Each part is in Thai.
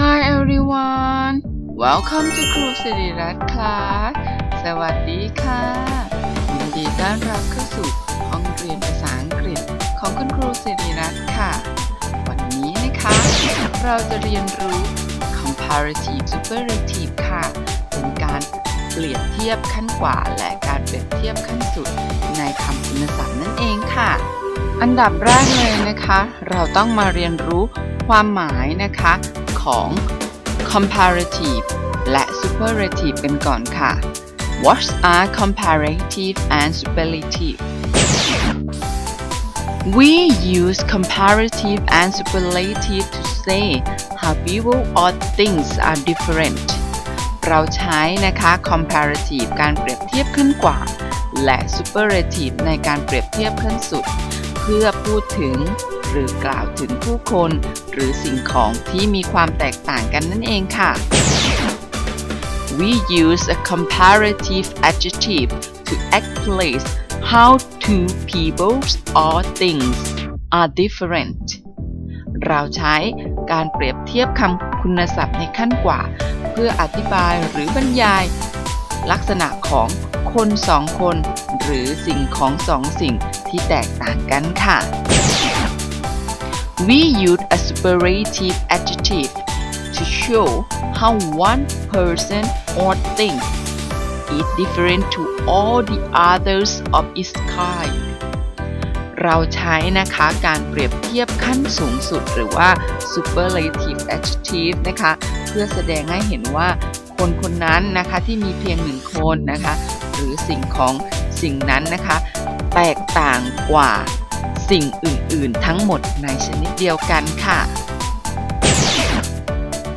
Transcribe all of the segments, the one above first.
Hi everyone welcome to ครูสิริรัตน์ class สวัสดีค่ะ ยินดีต้อนรับเข้าสู่ห้องเรียนภาษาอังกฤษของคุณครูสิริรัตน์ค่ะ วันนี้นะคะ เราจะเรียนรู้ comparative superlative ค่ะ เป็นการเปรียบเทียบขั้นกว่า และการเปรียบเทียบขั้นสุดในคำคุณศัพท์นั่นเองค่ะ อันดับแรกเลยนะคะ เราต้องมาเรียนรู้ความหมายนะคะ ของ comparative และ superlative กันก่อนค่ะ What are comparative and superlative We use comparative and superlative to say how people or things are different เราใช้นะคะ comparative การเปรียบเทียบขั้นกว่า และ superlative ในการเปรียบเทียบขั้นสุด เพื่อพูดถึง หรือกล่าวถึงผู้คน หรือสิ่งของที่มีความแตกต่างกันนั่นเองค่ะ We use a comparative adjective to explain how two people or things are different เราใช้การเปรียบเทียบคำคุณศัพท์ในขั้นกว่า เพื่ออธิบายหรือบรรยาย ลักษณะของคนสองคน หรือสิ่งของสองสิ่งที่แตกต่างกันค่ะ We use a superlative adjective to show how one person or thing is different to all the others of its kind เราใช้นะคะการเปรียบเทียบขั้นสูงสุดหรือว่า superlative adjective นะคะ เพื่อแสดงให้เห็นว่าคนคนนั้นนะคะที่มีเพียงหนึ่งคนนะคะ หรือสิ่งของสิ่งนั้นนะคะ แตกต่างกว่าสิ่งอื่นๆ ทั้งหมดในชนิดเดียวกันค่ะ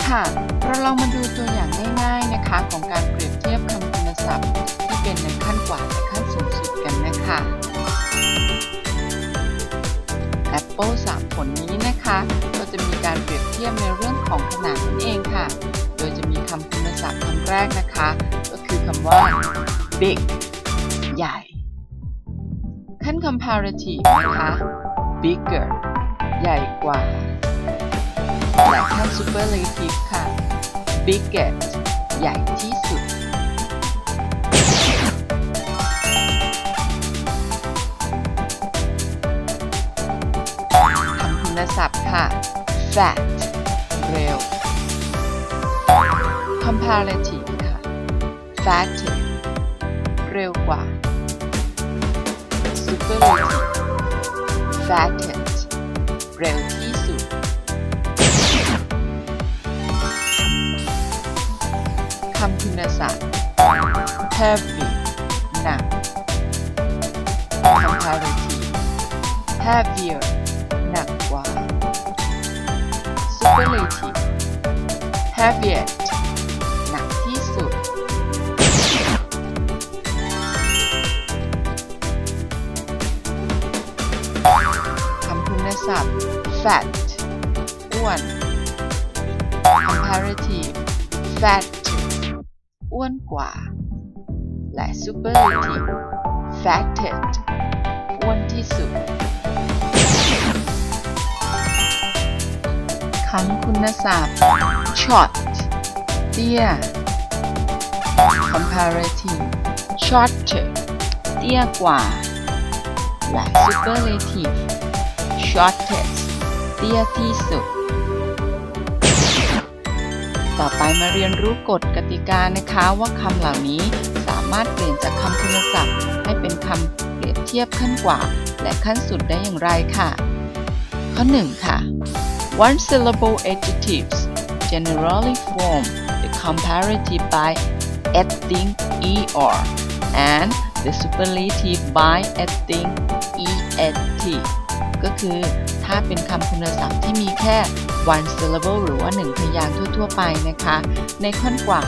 ค่ะ เราลองมาดูตัวอย่างง่ายๆนะคะของการเปรียบเทียบคำคุณศัพท์ที่เป็นในขั้นกว่าและขั้นสูงสุดกันนะคะแอปเปิลสามผลนี้นะคะก็จะมีการเปรียบเทียบในเรื่องของขนาดนั่นเองค่ะ โดยจะมีคำคุณศัพท์คำแรกนะคะ ก็คือคำว่า big ใหญ่ ขั้น comparative นะคะ bigger ใหญ่กว่า และขั้น superlative ค่ะ biggest ใหญ่ที่สุด คำคุณศัพท์ค่ะ fat เร็ว comparative ค่ะ fatter เร็วกว่า superlative fattest เร็วที่สุด คำคุณศัพท์ heavy หนัก comparative heavier หนักกว่า superlative heaviest ศัพท์ fat อ้วน comparative fat อ้วนกว่า และ superlative fattest อ้วนที่สุดคำคุณศัพท์ short เตี้ย comparative shorter เตี้ยกว่า และ superlative shortest เตี้ยที่สุด ต่อไปมาเรียนรู้กฎกติกานะคะว่าคำเหล่านี้สามารถเปลี่ยนจากคำคุณศัพท์ ให้เป็นคำเปรียบเทียบขั้นกว่า และขั้นสุดได้อย่างไรค่ะ ข้อ 1 ค่ะ one syllable adjectives generally form the comparative by adding er and the superlative by adding et ก็คือ ถ้าเป็นคำคุณศัพท์ที่มีแค่ one syllable หรือว่า 1 พยางค์ทั่ว ๆ ไปนะคะ ในขั้นกว่า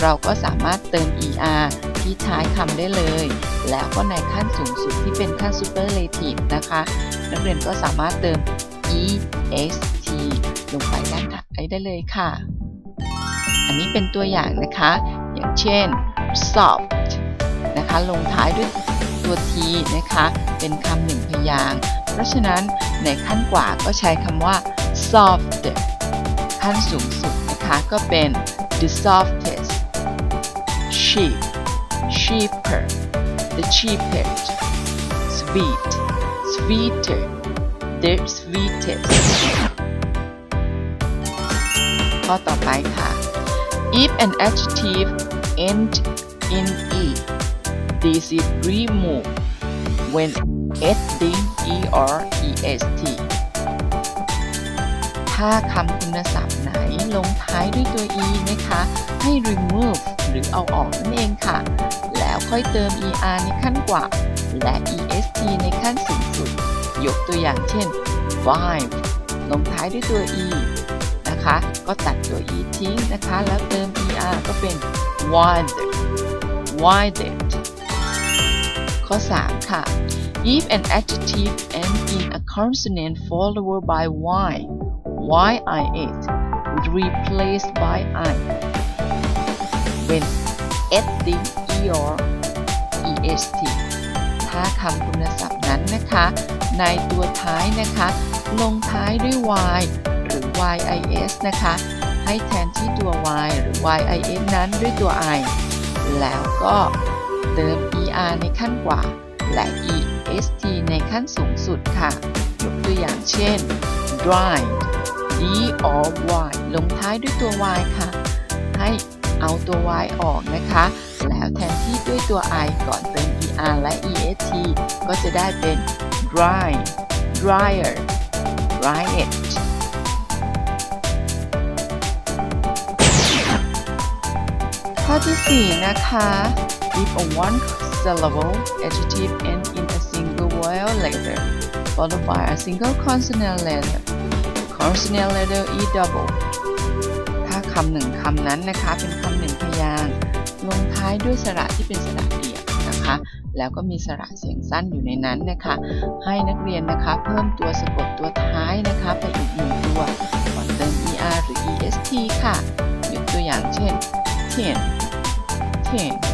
เราก็สามารถเติม er ที่ท้ายคำได้เลย แล้วก็ในขั้นสูงสุดที่เป็นขั้น superlative นะคะ นักเรียนก็สามารถเติม est ลงไปด้านท้ายได้เลยค่ะ อันนี้เป็นตัวอย่างนะคะ อย่างเช่น soft นะคะ ลงท้ายด้วยตัว t นะคะ เป็นคำหนึ่งพยางค์ เพราะฉะนั้นในขั้นกว่าก็ใช้คำว่า soft ขั้นสูงสุดนะคะก็เป็น the softest cheap cheaper the cheapest sweet sweeter the sweetest ข้อต่อไปค่ะ if an adjective end in e this is removed when adding er est ถ้าคำคุณศัพท์ไหนลงท้ายด้วยตัว e นะคะ ให้ remove หรือเอาออกนั่นเองค่ะ แล้วค่อยเติม er ในขั้นกว่า และ est ในขั้นสูงสุด ยกตัวอย่างเช่น vibe ลงท้ายด้วยตัว e นะคะ ก็ตัดตัว e ทิ้งนะคะ แล้วเติม er ก็เป็น wide wide ข้อ 3 ค่ะ if an adjective ends in a consonant followed by y yis replaced by i when adding er est ถ้าคำคุณศัพท์นั้นนะคะ ในตัวท้ายนะคะ ลงท้ายด้วย y หรือ yis นะคะ ให้แทนที่ตัว y หรือ yis นั้นด้วยตัว i แล้วก็เติม er ในขั้นกว่าและ e st ในขั้นสูงสุดค่ะ ยกตัวอย่างเช่น dried d or y ลงท้ายด้วยตัว y ค่ะ ให้เอาตัว y ออกนะคะ แล้วแทนที่ด้วยตัว i ก่อนเติม er และ est ก็จะได้เป็น dry dryer dried ข้อที่ 4 นะคะ if a one syllable adjective ends letter followed by a single consonant letter consonant letter e double ถ้าคำหนึ่งคำนั้นนะคะ เป็นคำหนึ่งพยางลงท้ายด้วยสระที่เป็นสระเดี่ยวนะคะ แล้วก็มีสระเสียงสั้นอยู่ในนั้นนะคะ ให้นักเรียนนะคะ เพิ่มตัวสะกดตัวท้ายนะคะไปอีกหนึ่งตัวก่อนเติม er หรือ est ค่ะยกตัวอย่างเช่น ten ten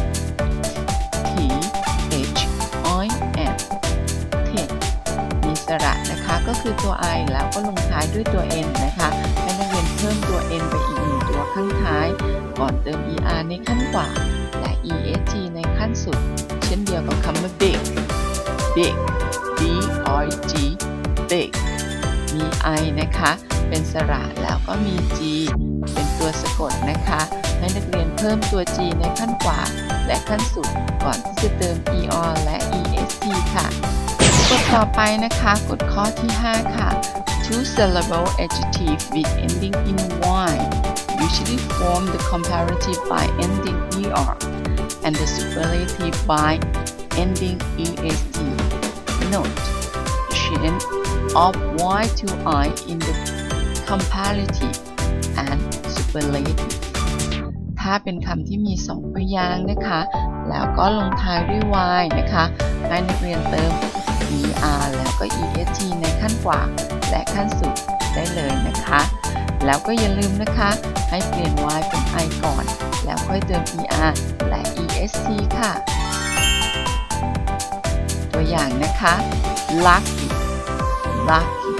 สระนะคะก็คือตัว i แล้วก็ลงท้ายด้วยตัว n นะคะให้นักเรียนเพิ่มตัว n ไปอีกหนึ่งตัวข้างท้าย ก่อนเติม er ในขั้นกว่า และ est ในขั้นสุด เช่นเดียวกับคำว่า big big b i g big มี i นะคะ เป็นสระแล้วก็มี g เป็นตัวสะกดนะคะให้นักเรียนเพิ่มตัว g ในขั้นกว่า และขั้นสุดก่อนที่จะเติม er และ est ค่ะ กฎต่อไปนะคะกฎข้อที่ 5 ค่ะ two syllable adjective with ending in y usually form the comparative by ending er and the superlative by ending est. Note the change of y to i in the comparative and superlative ถ้าเป็นคำที่มีสองพยางค์นะคะ แล้วก็ลงท้ายด้วย y นะคะ ให้นักเรียนเติม er แล้วก็ est ในขั้นกว่าและขั้นสุดได้เลยนะคะ แล้วก็อย่าลืมนะคะ ให้เปลี่ยน y เป็น i ก่อน แล้วค่อยเติม er และ est ค่ะ ตัวอย่างนะคะ lucky lucky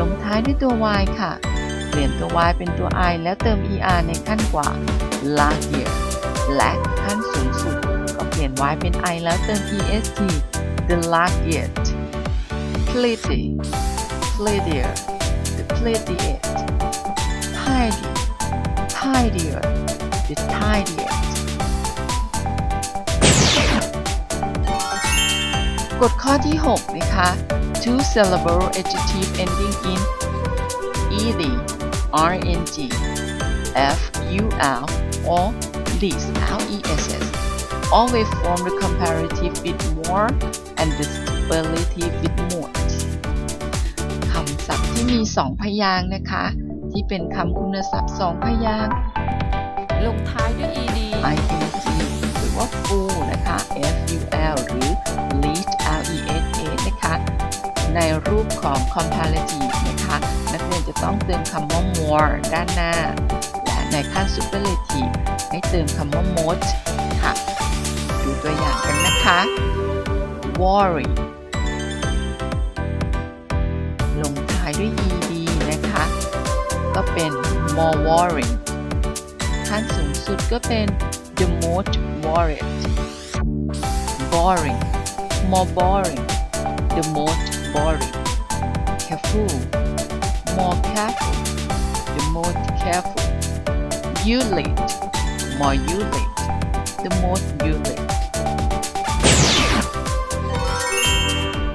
ลงท้ายด้วยตัว y ค่ะ เปลี่ยนตัว y เป็นตัว i แล้วเติม er ในขั้นกว่า luckier และขั้นสูงสุดก็เปลี่ยน y เป็น i แล้วเติม est the luckiest pretty prettier the prettiest tidy tidier the tidiest กฎข้อที่ 6 นะคะ two syllable adjective ending in ed rng ful or lis less always form the comparative with more and the superlative with more ค ำศัพท์ที่มี2พยางค์นะคะ ที่เป็นคำคุณศัพท์2พยางค์ลงท้ายด้วย ed ing หรือว่า full นะคะ ful หรือ least lesa นะคะ ในรูปของ comparative นะคะ นักเรียนจะต้องเติมคำว่า more ด้านหน้า และในขั้น superlative ให้เติมคำว่า most ค่ะ ดูตัวอย่างกันนะคะ worry ลงท้ายด้วย ed นะคะ ก็เป็น more worrying ขั้นสูงสุดก็เป็น the most worried boring more boring the most boring careful more careful the most careful ulate more ulate the most ulate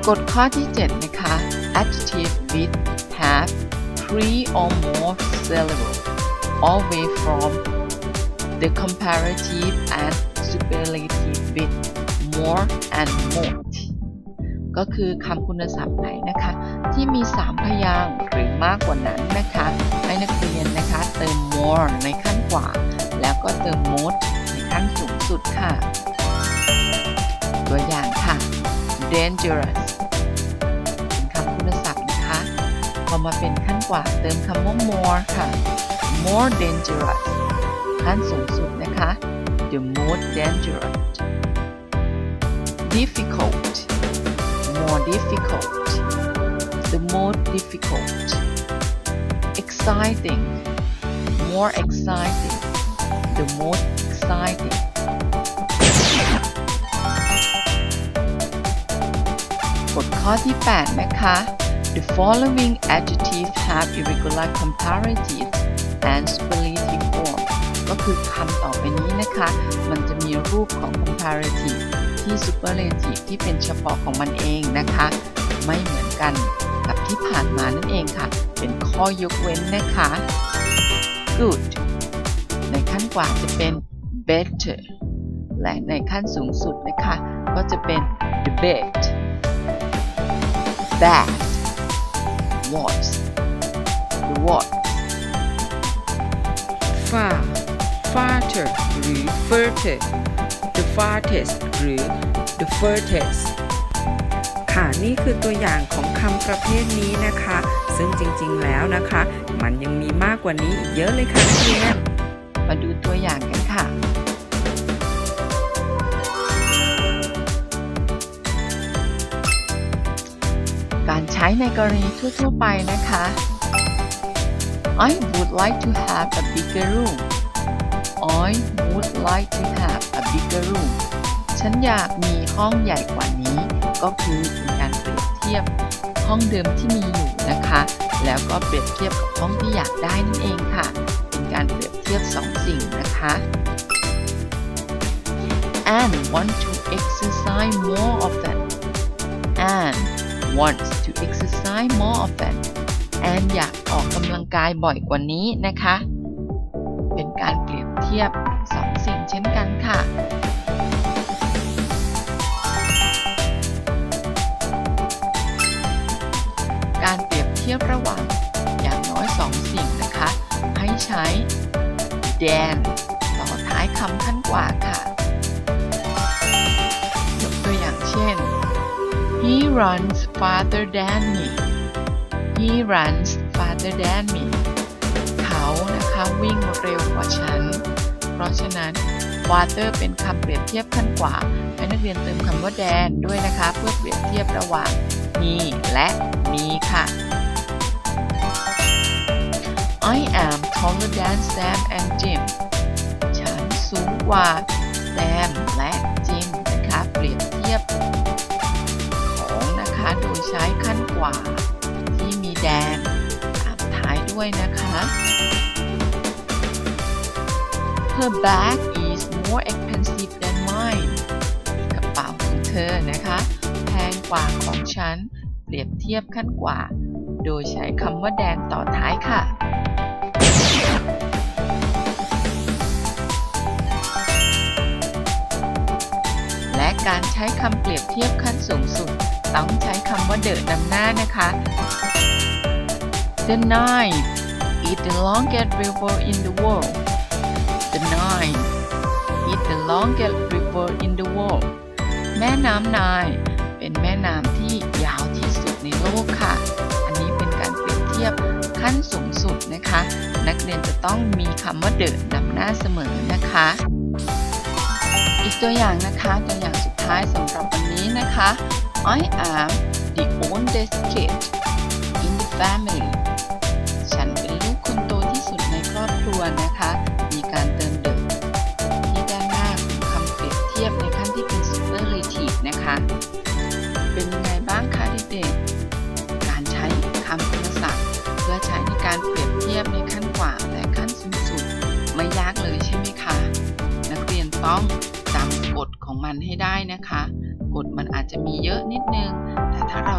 กฎข้อที่ 7 นะคะ adjective with have three or more syllables away from the comparative and superlative with more and most ก็คือคำคุณศัพท์ไหนนะคะ ที่มี 3 พยางค์หรือมากกว่านั้นนะคะ ให้นักเรียนนะคะเติม more ในขั้นกว่าแล้วก็เติม most ในขั้นสูงสุดค่ะ ตัวอย่างค่ะ dangerous พอมาเป็นขั้นกว่าเติมคำว่า more ค่ะ more dangerous ขั้นสูงสุดนะคะ the most dangerous difficult more difficult the most difficult exciting more exciting the most exciting กฎข้อที่ 8 นะคะ The following adjectives have irregular comparative and superlative form ก็คือคำต่อไปนี้นะคะ มันจะมีรูปของ comparative ที่ superlative ที่เป็นเฉพาะของมันเองนะคะ ไม่เหมือนกันกับที่ผ่านมานั่นเองค่ะ เป็นข้อยกเว้นนะคะ good ในขั้นกว่าจะเป็น better และในขั้นสูงสุดนะคะ ก็จะเป็น the best bad worse the worst far farther หรือ further the farthest หรือ the furthest ค่ะนี่คือตัวอย่างของคำประเภทนี้นะคะ ซึ่งจริงๆแล้วนะคะ มันยังมีมากกว่านี้อีกเยอะเลยค่ะนักเรียนมาดูตัวอย่างกันค่ะ การใช้ในกรณีทั่วๆไปนะคะ I would like to have a bigger room I would like to have a bigger room ฉันอยากมีห้องใหญ่กว่านี้ ก็คือเป็นการเปรียบเทียบห้องเดิมที่มีอยู่นะคะ แล้วก็เปรียบเทียบกับห้องที่อยากได้นั่นเองค่ะ เป็นการเปรียบเทียบสองสิ่งนะคะ and want to exercise more often and wants to exercise more often and อยากออกกำลังกายบ่อยกว่านี้นะคะ เป็นการเปรียบเทียบสองสิ่งเช่นกันค่ะ การเปรียบเทียบระหว่างอย่างน้อยสองสิ่งนะคะ ให้ใช้ than ต่อท้ายคำขั้นกว่าค่ะ runs farther than me he runs farther than me เขานะคะวิ่งเร็วกว่าฉัน เพราะฉะนั้น farther เป็นคำเปรียบเทียบขั้นกว่า ให้นักเรียนเติมคำว่า than ด้วยนะคะ เพื่อเปรียบเทียบระหว่าง he และ me ค่ะ I am taller than Sam and Jim ฉันสูงกว่าแซมและจิมนะคะเปรียบเทียบ โดยใช้ขั้นกว่าที่มีแดนตามท้ายด้วยนะคะ Her bag is more expensive than mine กระเป๋าของเธอนะคะ แพงกว่าของฉัน เปรียบเทียบขั้นกว่า โดยใช้คำว่าแดนต่อท้ายค่ะและการใช้คำเปรียบเทียบขั้นสูงสุด ต้องใช้คำว่าเดอะนำหน้านะคะ The Nile is the longest river in the world The Nile is the longest river in the world แม่น้ำไนายเป็นแม่น้ำที่ยาวที่สุดในโลกค่ะ อันนี้เป็นการเปรียบเทียบขั้นสูงสุดนะคะ นักเรียนจะต้องมีคำว่าเดอะนำหน้าเสมอนะคะ อีกตัวอย่างนะคะ ตัวอย่างสุดท้ายสำหรับวันนี้นะคะ I am the oldest kid in the family ฉันเป็นลูกคนโตที่สุดในครอบครัวนะคะ มีการเติมเด e ที่ด้านหน้าขอคำเปรียบเทียบในขั้นที่เป็น superlative นะคะ เป็นยังไงบ้างคะเด็กๆ การใช้คำคุณศัพท์เพื่อใช้ในการเปรียบเทียบในขั้นกว่าและขั้นสูงสุดไม่ยากเลยใช่ไหมคะ นักเรียนต้องจำกฎของมันให้ได้นะคะ บทมันอาจจะมีเยอะนิดนึง แต่ถ้าเรา